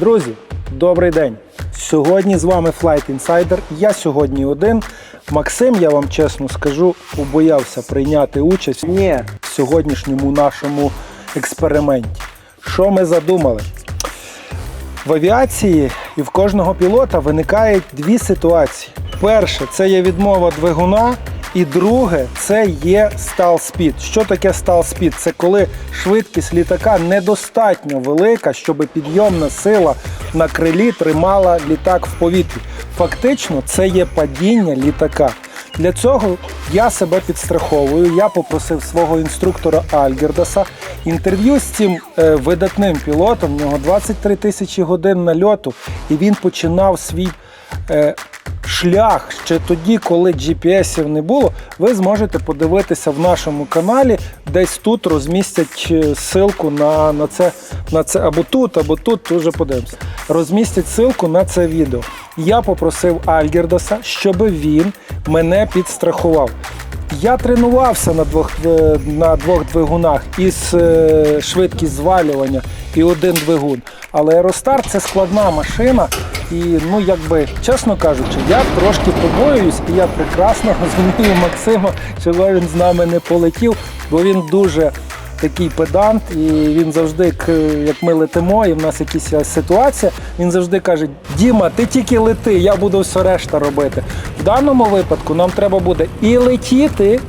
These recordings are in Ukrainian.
Друзі, добрий день! Сьогодні з вами Flight Insider. Я сьогодні один. Максим, я вам чесно скажу, побоявся прийняти участь Ні. в сьогоднішньому нашому експерименті. Що ми задумали? В авіації і в кожного пілота виникають дві ситуації. Перше це є відмова двигуна, і друге це є стал спід. Що таке стал спід? Це коли швидкість літака недостатньо велика, щоб підйомна сила на крилі тримала літак в повітрі. Фактично, це є падіння літака. Для цього я себе підстраховую. Я попросив свого інструктора Альгердаса інтерв'ю з цим е, видатним пілотом. В нього 23 тисячі годин нальоту, і він починав свій шлях ще тоді, коли GPS-ів не було. Ви зможете подивитися в нашому каналі. Десь тут розмістять е, ссылку на, на, це, на це або тут, або тут, тут вже подивимося. Розмістять ссылку на це відео. Я попросив Альгердаса, щоб він мене підстрахував. Я тренувався на двох, е, на двох двигунах із е, швидкість звалювання і один двигун. Але Аеростар це складна машина. І ну якби чесно кажучи, я трошки побоююсь, і я прекрасно розумію Максима, чого він з нами не полетів, бо він дуже такий педант, і він завжди, як ми летимо, і в нас якась ситуація, він завжди каже: Діма, ти тільки лети, я буду все решта робити. В даному випадку нам треба буде і летіти,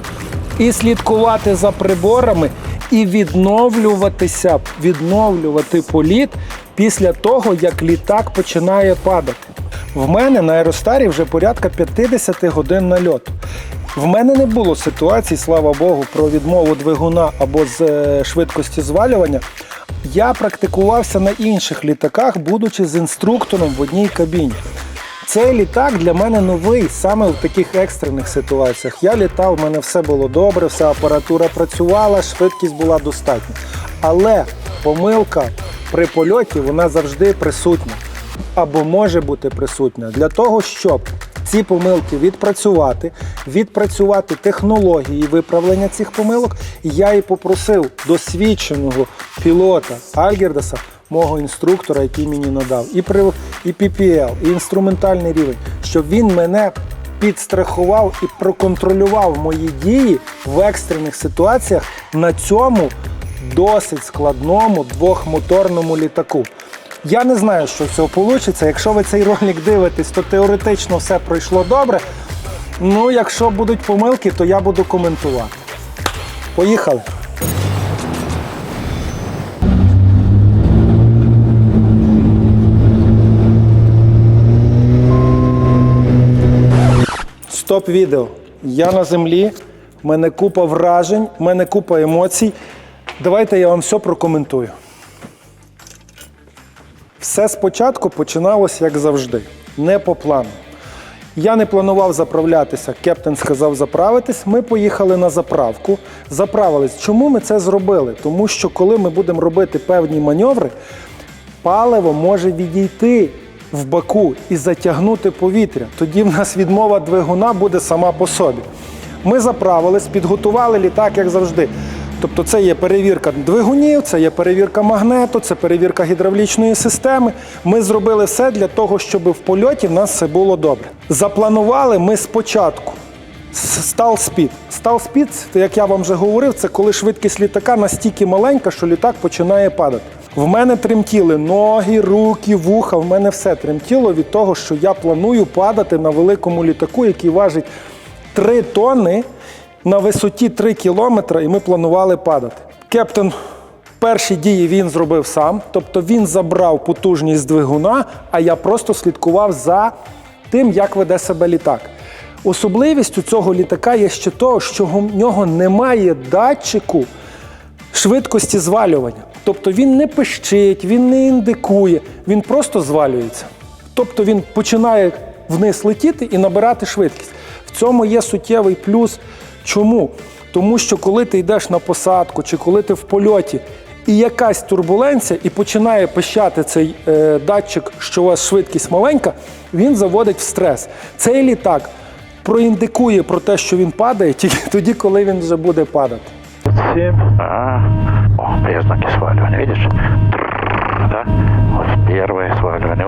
і слідкувати за приборами, і відновлюватися, відновлювати політ після того, як літак починає падати. В мене на Аеростарі вже порядка 50 годин нальоту. В мене не було ситуації, слава Богу, про відмову двигуна або з е, швидкості звалювання. Я практикувався на інших літаках, будучи з інструктором в одній кабіні. Цей літак для мене новий саме в таких екстрених ситуаціях. Я літав, в мене все було добре, вся апаратура працювала, швидкість була достатня. Але помилка при польоті вона завжди присутня або може бути присутня для того, щоб ці помилки відпрацювати, відпрацювати технології виправлення цих помилок. Я і попросив досвідченого пілота Альгердаса, мого інструктора, який мені надав, і при і PPL, і інструментальний рівень, щоб він мене підстрахував і проконтролював мої дії в екстрених ситуаціях на цьому досить складному двохмоторному літаку. Я не знаю, що з цього вийде. Якщо ви цей ролик дивитесь, то теоретично все пройшло добре. Ну, якщо будуть помилки, то я буду коментувати. Поїхали. Стоп відео. Я на землі, в мене купа вражень, в мене купа емоцій. Давайте я вам все прокоментую. Все спочатку починалося як завжди, не по плану. Я не планував заправлятися, Кептен сказав заправитись. Ми поїхали на заправку, заправились. Чому ми це зробили? Тому що коли ми будемо робити певні маневри, паливо може відійти в баку і затягнути повітря. Тоді в нас відмова двигуна буде сама по собі. Ми заправились, підготували літак, як завжди. Тобто це є перевірка двигунів, це є перевірка магнету, це перевірка гідравлічної системи. Ми зробили все для того, щоб в польоті в нас все було добре. Запланували ми спочатку Стал спід. Стал спід, як я вам вже говорив, це коли швидкість літака настільки маленька, що літак починає падати. В мене тремтіли ноги, руки, вуха. В мене все тремтіло від того, що я планую падати на великому літаку, який важить 3 тонни на висоті 3 кілометри, і ми планували падати. Кептен перші дії він зробив сам, тобто він забрав потужність двигуна, а я просто слідкував за тим, як веде себе літак. Особливістю цього літака є ще того, що в нього немає датчику швидкості звалювання. Тобто він не пищить, він не індикує, він просто звалюється. Тобто він починає вниз летіти і набирати швидкість. В цьому є суттєвий плюс. Чому? Тому що коли ти йдеш на посадку чи коли ти в польоті і якась турбуленція, і починає пищати цей е, датчик, що у вас швидкість маленька, він заводить в стрес. Цей літак проіндикує про те, що він падає, тільки тоді, коли він вже буде падати. 7. А, о, признаки сваливания, видишь? Трррр, Да? Вот первое сваливание.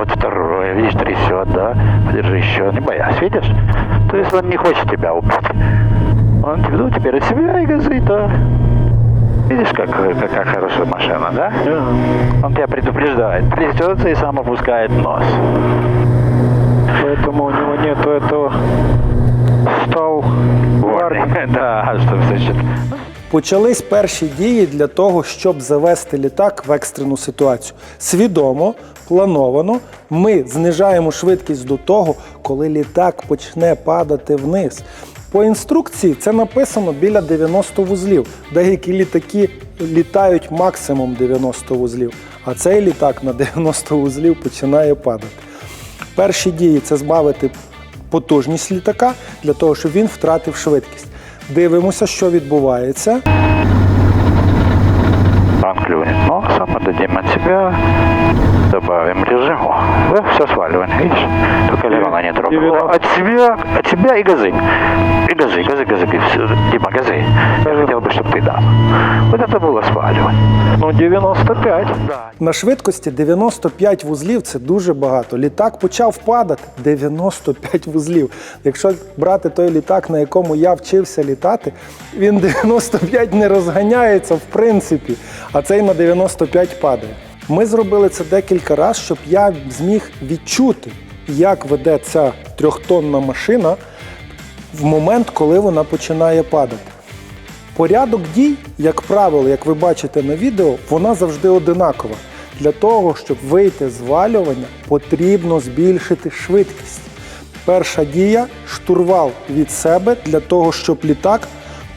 видишь, трясет, да? Подержи еще, не боясь, видишь? То есть он не хочет тебя убить. Он тебе, ну, теперь от себя и газы, да. Видишь, как, какая хорошая машина, да? Он тебя предупреждает, трясется и сам опускает нос. Поэтому у него нету этого стал Warning. Да, что значит. Почались перші дії для того, щоб завести літак в екстрену ситуацію. Свідомо, плановано, ми знижаємо швидкість до того, коли літак почне падати вниз. По інструкції це написано біля 90 вузлів. Деякі літаки літають максимум 90 вузлів, а цей літак на 90 вузлів починає падати. Перші дії це збавити потужність літака для того, щоб він втратив швидкість. Дивимося, що відбувається. Он клюнет носом, отдадим добавим режиму. Да, все сваливаем, видишь? Только Лерона не трогай. Девяносто. От себя, от себя и газы. И газы, газы, газы, газы. Дима, газы. Я хотел бы, чтобы ты дал. Вот это было сваливание. ну 95. Да. На швидкості 95 вузлів це дуже багато. Літак почав падати 95 вузлів. Якщо брати той літак, на якому я вчився літати, він 95 не розганяється в принципі, а цей на 95 падає. Ми зробили це декілька разів, щоб я зміг відчути, як веде ця трьохтонна машина в момент, коли вона починає падати. Порядок дій, як правило, як ви бачите на відео, вона завжди одинакова. Для того, щоб вийти з звалювання, потрібно збільшити швидкість. Перша дія штурвал від себе для того, щоб літак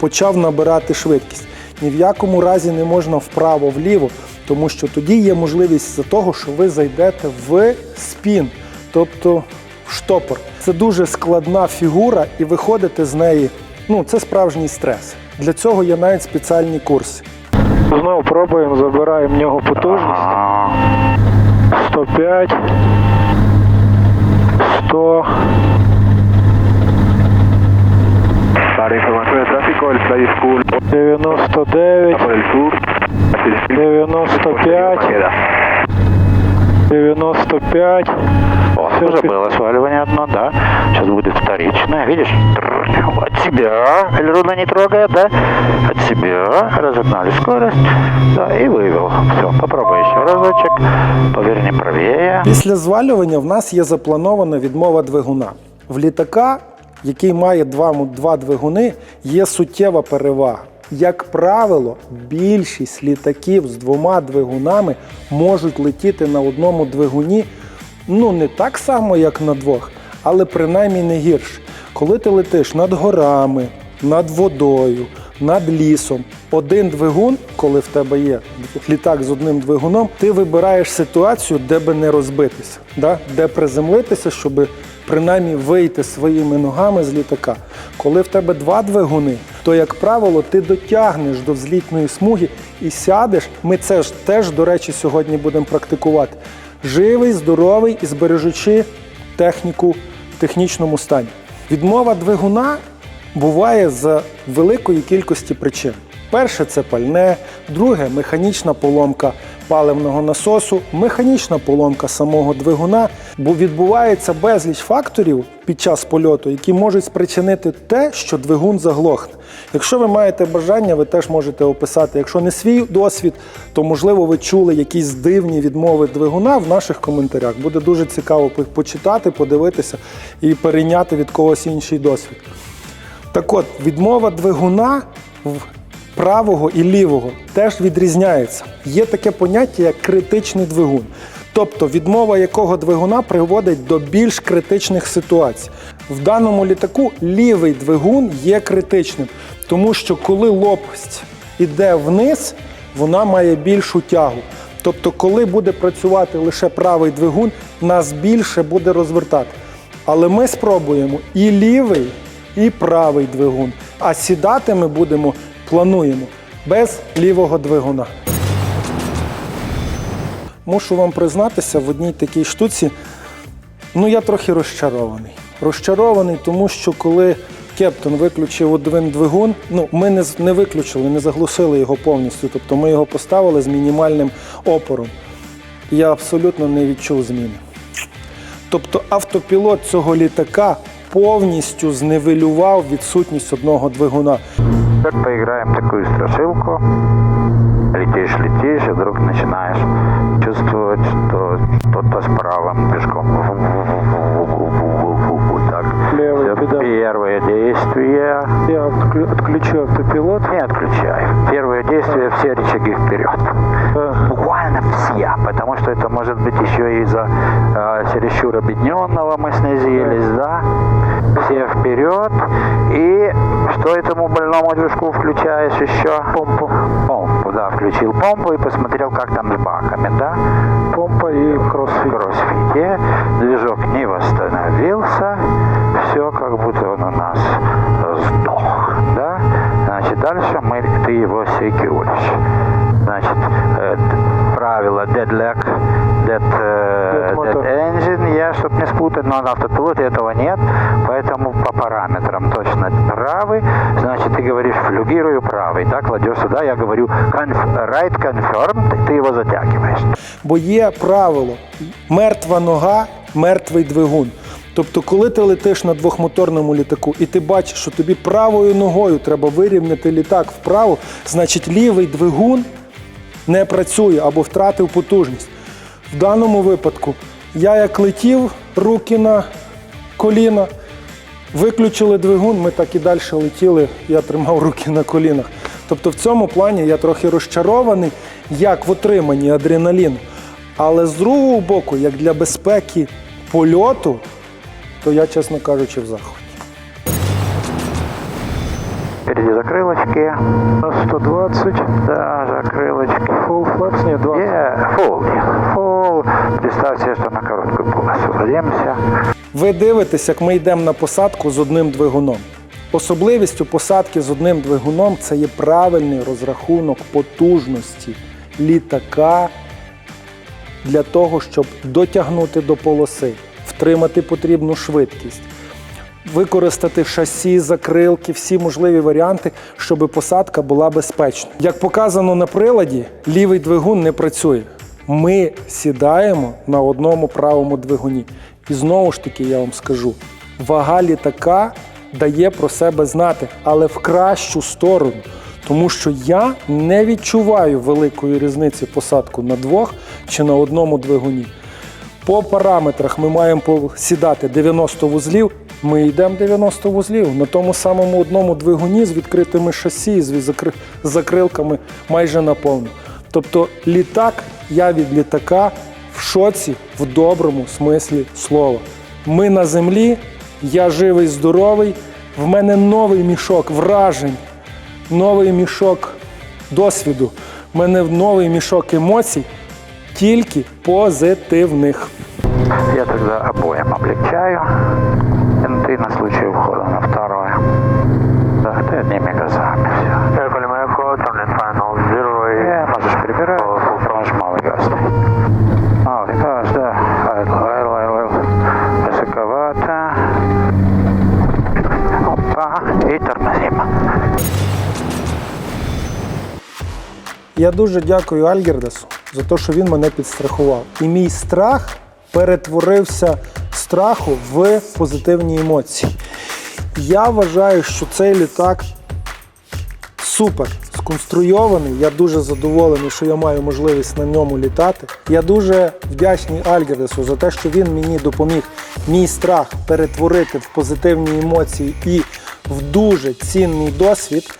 почав набирати швидкість. Ні в якому разі не можна вправо-вліво, тому що тоді є можливість за того, що ви зайдете в спін, тобто в штопор. Це дуже складна фігура, і виходити з неї ну, це справжній стрес. Для цього є навіть спеціальні курси. Знову пробуємо, забираємо в нього потужність. 105. 100. Para información de tráfico, el fly school 99. por el sur. hacia el sur, 95. queda. 95. Вот, Всё, уже ты- было сваливание одно, да. Сейчас будет вторичное, видишь? Тррр. От себя. Эльруна не трогает, да? От себя. Разогнали скорость. Да, и вывел. Все, попробуй еще разочек. Поверни правее. Після звалювання в нас є запланована відмова двигуна. В літака, який має два, м- два двигуни, є суттєва перевага. Як правило, більшість літаків з двома двигунами можуть летіти на одному двигуні, ну не так само, як на двох, але принаймні не гірше. Коли ти летиш над горами, над водою, над лісом, один двигун, коли в тебе є літак з одним двигуном, ти вибираєш ситуацію, де би не розбитися, да? де приземлитися, щоб принаймні вийти своїми ногами з літака. Коли в тебе два двигуни, то, як правило, ти дотягнеш до взлітної смуги і сядеш. Ми це ж теж, до речі, сьогодні будемо практикувати. Живий, здоровий і збережучи техніку в технічному стані. Відмова двигуна буває з великої кількості причин. Перше це пальне, друге механічна поломка паливного насосу, механічна поломка самого двигуна, бо відбувається безліч факторів під час польоту, які можуть спричинити те, що двигун заглохне. Якщо ви маєте бажання, ви теж можете описати. Якщо не свій досвід, то можливо ви чули якісь дивні відмови двигуна в наших коментарях. Буде дуже цікаво почитати, подивитися і перейняти від когось інший досвід. Так от, відмова двигуна в правого і лівого теж відрізняється. Є таке поняття, як критичний двигун. Тобто відмова якого двигуна приводить до більш критичних ситуацій. В даному літаку лівий двигун є критичним, тому що коли лопасть іде вниз, вона має більшу тягу. Тобто, коли буде працювати лише правий двигун, нас більше буде розвертати. Але ми спробуємо і лівий, і правий двигун. А сідати ми будемо, плануємо, без лівого двигуна. Мушу вам признатися, в одній такій штуці, ну я трохи розчарований. Розчарований, тому що коли Кептон виключив один двигун, ну ми не, не виключили, не заглушили його повністю. Тобто ми його поставили з мінімальним опором. Я абсолютно не відчув зміни. Тобто автопілот цього літака повністю зневелював відсутність одного двигуна. Теперь поиграем такую страшилку. Летишь, летишь, и вдруг начинаешь чувствовать, что что-то с правым движком. Вот так. Левый. Первое действие. Я отклю- отключу автопилот. Не отключай. Первое действие все рычаги вперед. Буквально все, потому что это может быть еще из-за э, чересчур объединенного мы снизились, да? Все вперед. И что этому больному движку включаешь еще? Помпу. Помпу, да, включил помпу и посмотрел, как там с баками, да? Помпа и кроссфит. кроссфите. Движок не восстановился. Все, как будто дальше мы, ты его секьюришь. Значит, э, д- правило dead leg, dead, э, Dead dead motor. engine, я, чтобы не спутать, но на автопилоте этого нет, поэтому по параметрам точно правый, значит, ты говоришь флюгирую правый, да, кладешь сюда, я говорю conf- right confirmed, ты его затягиваешь. Бо є правило: мертва нога, мертвий двигун. Тобто, коли ти летиш на двохмоторному літаку і ти бачиш, що тобі правою ногою треба вирівняти літак вправо, значить лівий двигун не працює або втратив потужність. В даному випадку я як летів руки на коліна, виключили двигун, ми так і далі летіли, я тримав руки на колінах. Тобто в цьому плані я трохи розчарований, як в отриманні адреналіну. Але з другого боку, як для безпеки польоту, то я, чесно кажучи, в захваті. Закрылочки. На 120. Да. Full flaps, нет, 20. Yeah, фол, фол. Представь себе, на короткую полосу садимся. Ви дивитесь, як ми йдемо на посадку з одним двигуном. Особливістю посадки з одним двигуном це є правильний розрахунок потужності літака для того, щоб дотягнути до полоси, втримати потрібну швидкість, використати шасі, закрилки, всі можливі варіанти, щоб посадка була безпечною. Як показано на приладі, лівий двигун не працює. Ми сідаємо на одному правому двигуні. І знову ж таки, я вам скажу, вага літака дає про себе знати, але в кращу сторону. Тому що я не відчуваю великої різниці посадку на двох чи на одному двигуні. По параметрах ми маємо сідати 90 вузлів. Ми йдемо 90 вузлів на тому самому одному двигуні з відкритими шасі, з закрилками майже наповну. Тобто літак, я від літака в шоці в доброму смислі слова. Ми на землі, я живий, здоровий, в мене новий мішок вражень, новий мішок досвіду, в мене новий мішок емоцій, тільки позитивних. Я тогда обоим облегчаю. Винты на случай ухода на второе. Да, ты одними газами все. Airplane Echo, turn left final, zero Э, можешь прибирать, можешь малый газ ставить. Малый газ, да. Айл, айл, айл, айл. Высоковато. Опа, и тормозим. Я дуже дякую Альгердесу за те, що він мене підстрахував. І мій страх перетворився страху в позитивні емоції. Я вважаю, що цей літак супер сконструйований. Я дуже задоволений, що я маю можливість на ньому літати. Я дуже вдячний Альгердесу за те, що він мені допоміг мій страх перетворити в позитивні емоції і в дуже цінний досвід.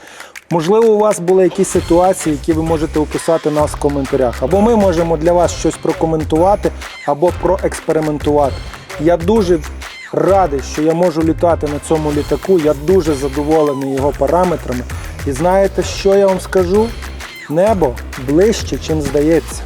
Можливо, у вас були якісь ситуації, які ви можете описати нас в коментарях. Або ми можемо для вас щось прокоментувати, або проекспериментувати. Я дуже радий, що я можу літати на цьому літаку. Я дуже задоволений його параметрами. І знаєте, що я вам скажу? Небо ближче, чим здається.